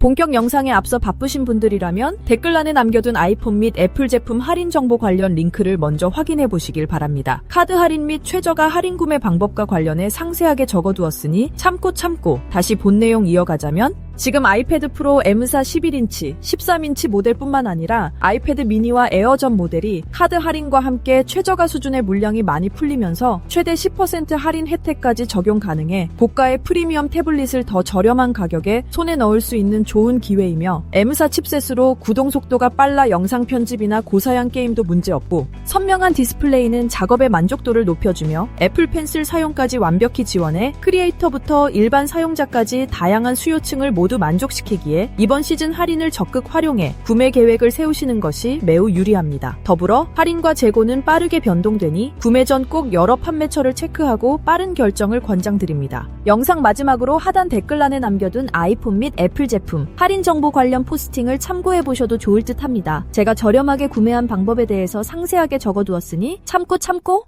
본격 영상에 앞서 바쁘신 분들이라면 댓글란에 남겨둔 아이폰 및 애플 제품 할인 정보 관련 링크를 먼저 확인해 보시길 바랍니다. 카드 할인 및 최저가 할인 구매 방법과 관련해 상세하게 적어두었으니 참고 참고 다시 본 내용 이어가자면 지금 아이패드 프로 M사 11인치, 13인치 모델뿐만 아니라 아이패드 미니와 에어전 모델이 카드 할인과 함께 최저가 수준의 물량이 많이 풀리면서 최대 10% 할인 혜택까지 적용 가능해 고가의 프리미엄 태블릿을 더 저렴한 가격에 손에 넣을 수 있는 좋은 기회이며 M사 칩셋으로 구동 속도가 빨라 영상 편집이나 고사양 게임도 문제없고 선명한 디스플레이는 작업의 만족도를 높여주며 애플 펜슬 사용까지 완벽히 지원해 크리에이터부터 일반 사용자까지 다양한 수요층을 모두 만족시키기에 이번 시즌 할인을 적극 활용해 구매 계획을 세우시는 것이 매우 유리합니다. 더불어 할인과 재고는 빠르게 변동되니 구매 전 꼭 여러 판매처를 체크하고 빠른 결정을 권장드립니다. 영상 마지막으로 하단 댓글란에 남겨둔 아이폰 및 애플 제품 할인 정보 관련 포스팅을 참고해 보셔도 좋을 듯 합니다. 제가 저렴하게 구매한 방법에 대해서 상세하게 적어두었으니 참고 참고